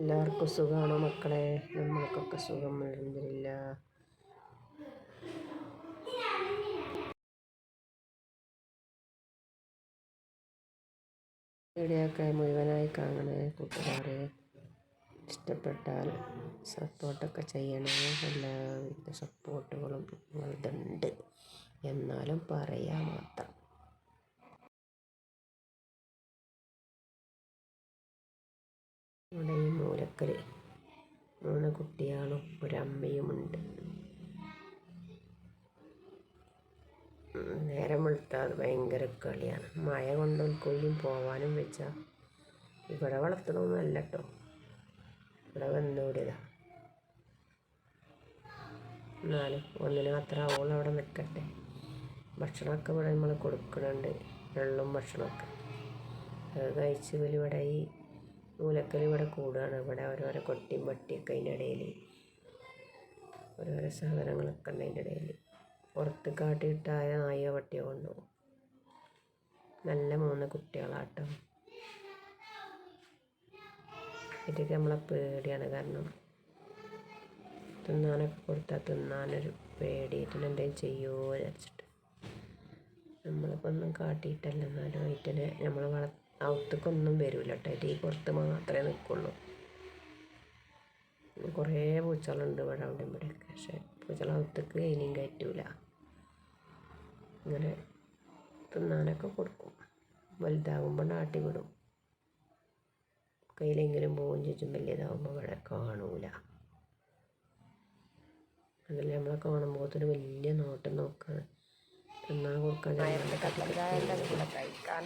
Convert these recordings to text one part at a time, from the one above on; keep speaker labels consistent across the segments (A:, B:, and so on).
A: എല്ലാവർക്കും സുഖമാണോ മക്കളെ? നമ്മൾക്കൊക്കെ സുഖം അലഹമില്ല വീഡിയോ മുഴുവനായി കാണണേ കൂട്ടുകാരെ. ഇഷ്ടപ്പെട്ടാൽ സപ്പോർട്ടൊക്കെ ചെയ്യണേ. എല്ലാവിധ സപ്പോർട്ടുകളും നിങ്ങളുണ്ട് എന്നാലും പറയാൻ മാത്രം. ഈ മൂലക്കൽ മൂന്ന് കുട്ടികളും ഒരമ്മയുമുണ്ട് നേരം വെളുത്താൽ ഭയങ്കര കളിയാണ്. മഴ കൊണ്ട് കൊയ്യും പോവാനും വെച്ചാൽ ഇവിടെ വളർത്തണമെന്നല്ല കേട്ടോ ഇവിടെ വന്നുകൂടിയതാ എന്നാലും ഒന്നിന് മാത്രം അവൾ അവിടെ നിൽക്കട്ടെ ഭക്ഷണമൊക്കെ ഇവിടെ നമ്മൾ കൊടുക്കുന്നുണ്ട് വെള്ളവും ഭക്ഷണമൊക്കെ. അത് കഴിച്ച് ഇവിടെ ഈ മൂലക്കൽ ഇവിടെ കൂടുകയാണ്. ഇവിടെ ഓരോരോ കൊട്ടിയും പട്ടിയൊക്കെ അതിന്റെ ഇടയിൽ. ഓരോരോ സാധനങ്ങളൊക്കെ ഉണ്ട് അതിന്റെ ഇടയിൽ. പുറത്ത് കാട്ടിയിട്ടായ നായോ പട്ടിയോ കൊണ്ടുപോകും നല്ല മൂന്ന് കുട്ടികളാട്ടോ. ഇതൊക്കെ നമ്മളെ പേടിയാണ് കാരണം തിന്നാനൊക്കെ കൊടുത്താൽ തിന്നാനൊരു പേടിയായിട്ട് എന്തെങ്കിലും ചെയ്യുമോ വിചാരിച്ചിട്ട്. നമ്മളിപ്പോൾ ഒന്നും കാട്ടിയിട്ടല്ല എന്നാലും അതിനെ നമ്മൾ വള അകത്തേക്കൊന്നും വരില്ല കേട്ടോ ഈ പുറത്ത് മാത്രമേ നിൽക്കുള്ളൂ. കുറേ പൂച്ചകളുണ്ട് ഇവിടെ അവിടെ ഇവിടെയൊക്കെ. പക്ഷേ പൂച്ചകൾ അകത്തേക്ക് ഇനിയും കയറ്റൂല. ഇങ്ങനെ തിന്നാനൊക്കെ കൊടുക്കും. വലുതാകുമ്പോൾ നാട്ടി വിടും. കയ്യിലെങ്കിലും പോവും ചോദിച്ചും വലിയതാകുമ്പോൾ ഇവിടെ കാണൂല. അതിൽ നമ്മളെ കാണുമ്പോൾ ഒരു വലിയ നോട്ടം നോക്കുകയാണ് തിന്നാൻ കൊടുക്കാൻ കഴിക്കാൻ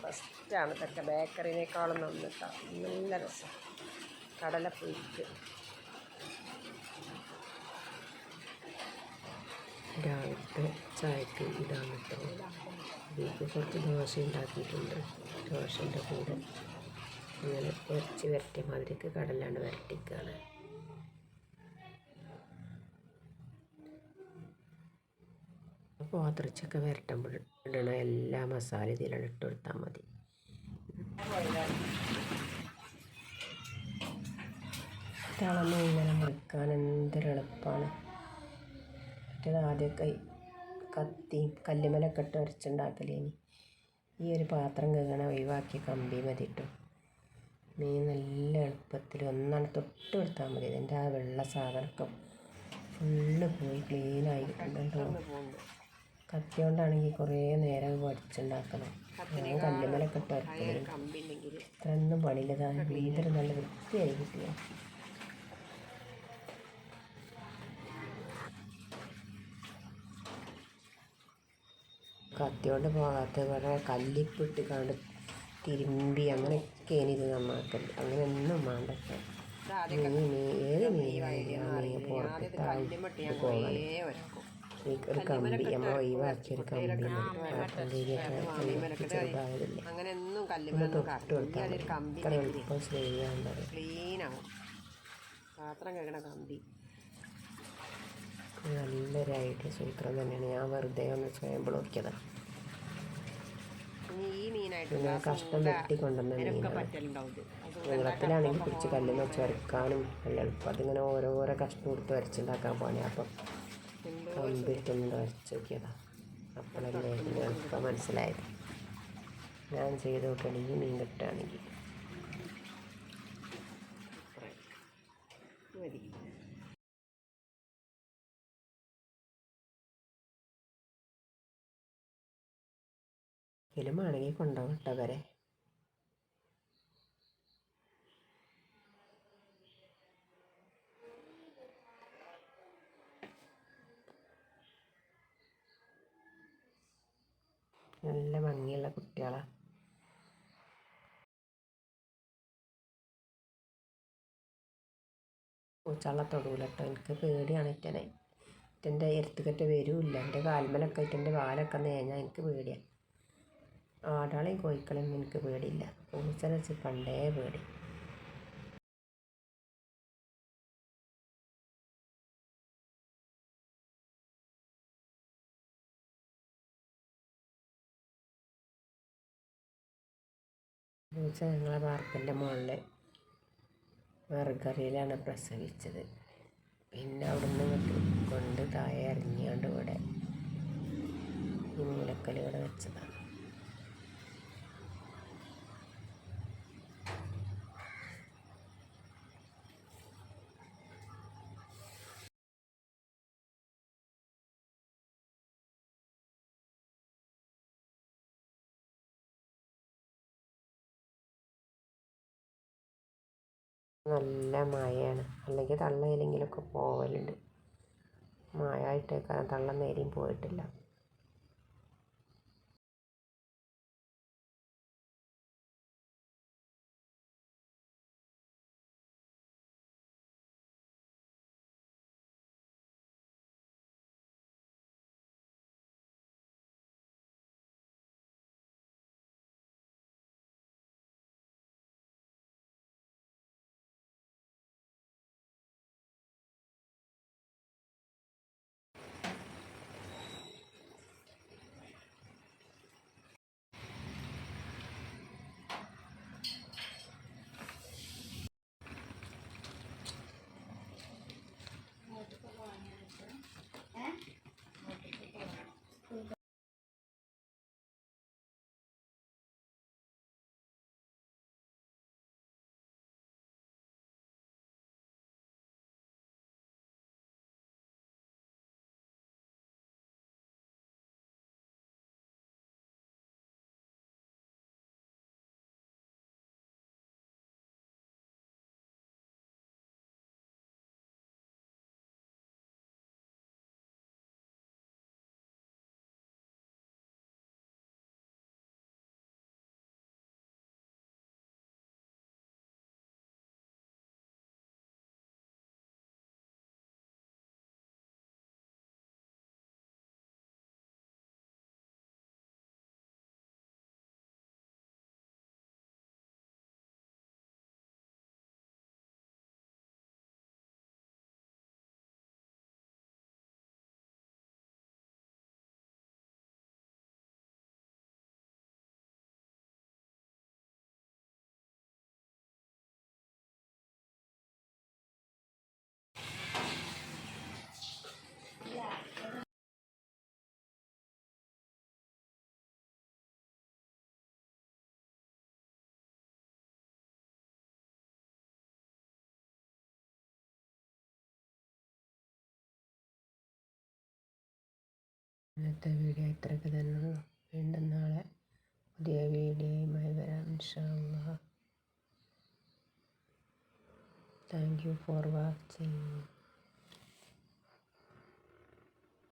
A: ഫസ്റ്റാണ് ഇതൊക്കെ ബേക്കറിനേക്കാളും നന്നിട്ടാണ് നല്ല രസം. കടല കടലപ്പൊയ്ക്ക് രാവിലത്തെ ചായക്ക് ഇതാണ് കേട്ടോ ഇതിലേക്ക് കുറച്ച് ദോശ ഉണ്ടാക്കിയിട്ടുണ്ട്. ദോശന്റെ കൂടെ ഇങ്ങനെ ഇറച്ചി വരട്ടിയ മാതിരിക്ക് കടലാണ് വരട്ടിക്കുകയാണ് പാത്രച്ചൊക്കെ വരട്ടുമ്പോൾ ഇടണ എല്ലാ മസാല ഇതിലാണ് ഇട്ട് കൊടുത്താൽ മതി. തിളന്ന് ഇങ്ങനെ മുറിക്കാൻ എന്തൊരു എളുപ്പമാണ് മറ്റേത് ആദ്യമൊക്കെ കത്തി കല്ലുമലൊക്കെ ഇട്ട് ഉരച്ചുണ്ടാക്കലേനി ഈ ഒരു പാത്രം കഴുകണ ഒഴിവാക്കി കമ്പി മതി കേട്ടോ. മീൻ നല്ല എളുപ്പത്തിൽ ഒന്നാണ് തൊട്ട് കൊടുത്താൽ മതി. ഇതിന്റെ ആ വെള്ള സാധനമൊക്കെ ഫുള്ള് പോയി ക്ലീനായി കിട്ടുന്നുണ്ടോ. കത്തി കൊണ്ടാണെങ്കിൽ കുറേ നേരം വടിച്ചുണ്ടാക്കണം. ഞാൻ കല്ലുമലൊക്കെ ഇട്ട് അരക്കലും ഇത്രയൊന്നും പണിയില്ല. വീട്ടിൽ നല്ല വൃത്തിയായി കിട്ടിയ. കത്തി കൊണ്ട് പോകാത്ത കുറേ കല്ലിപ്പിട്ട് കണ്ട് തിരുമ്പി അങ്ങനെയൊക്കെയാണ് ഇത് നന്നാക്കൽ. അങ്ങനെയൊന്നും വേണ്ട മീൻ ഏത് മീനായാലും മീൻ പുറത്തിട്ട് പോകാൻ ഒരു കമ്പി നമ്മൾ ഒഴിവാക്കിയൊരു കമ്പി ചെറുതായതില്ലേ ഒന്ന് തൊട്ട് കൊടുത്താൽ എളുപ്പം
B: പാത്രം കഴുകണ കമ്പി.
A: നല്ലൊരു ഐഡിയ സൂത്രം തന്നെയാണ്. ഞാൻ വെറുതെ ഒന്ന് സ്വയം നോക്കിയതാണ് പിന്നെ കഷ്ടം വെട്ടിക്കൊണ്ടുവന്ന മീനാണ്. നീളത്തിലാണെങ്കിൽ പിടിച്ച് കല്ലിൽ വെച്ച് വരക്കാനും നല്ല എളുപ്പം. അതിങ്ങനെ ഓരോരോ കഷ്ടം കൊടുത്ത് വരച്ചുണ്ടാക്കാൻ പോണേ അപ്പം. കമ്പിട്ടൊന്ന് വരച്ച് നോക്കിയതാ. അപ്പോഴല്ലേ എളുപ്പം മനസ്സിലായത്. ഞാൻ ചെയ്ത് നോക്കുകയാണെങ്കിൽ മീൻ കിട്ടുകയാണെങ്കിൽ. ഫിലിമാണെങ്കിൽ കൊണ്ടുപോകട്ടെ അവരെ നല്ല ഭംഗിയുള്ള കുട്ടികളാണ് പൂച്ചകളെ തൊടൂല കേട്ടോ എനിക്ക് പേടിയാണ് ഇറ്റനെ. ഇറ്റന്റെ എരുത്തുകറ്റ വരൂല്ല. എന്റെ കാൽമലൊക്കെ ഇറ്റന്റെ കാലൊക്കെ നേഞ്ഞാൽ എനിക്ക് പേടിയാണ് ആടാളെയും കോഴിക്കളെയും എനിക്ക് പേടിയില്ല. പൂച്ചനെ വെച്ച് പണ്ടേ പേടി. പൂച്ച ഞങ്ങളെ വാർപ്പിന്റെ മുകളിൽ മറുകറിയിലാണ് പ്രസവിച്ചത്. പിന്നെ അവിടുന്ന് കൊണ്ട് താഴെ ഇറങ്ങിയാണ്ട് ഇവിടെ ഈ മൂലക്കൽ ഇവിടെ വെച്ചതാണ്. നല്ല മഴയാണ്. അല്ലെങ്കിൽ തള്ള ഏതെങ്കിലുമൊക്കെ പോവലുണ്ട്. മഴ ആയിട്ടേക്കാരം തള്ള നേരെയും പോയിട്ടില്ല. ഇന്നത്തെ വീഡിയോ ഇത്രയൊക്കെ തന്നെ വീണ്ടും നാളെ പുതിയ വീഡിയോയുമായി വരാം ഇൻഷാല്ലാ താങ്ക് യു ഫോർ വാച്ചിങ്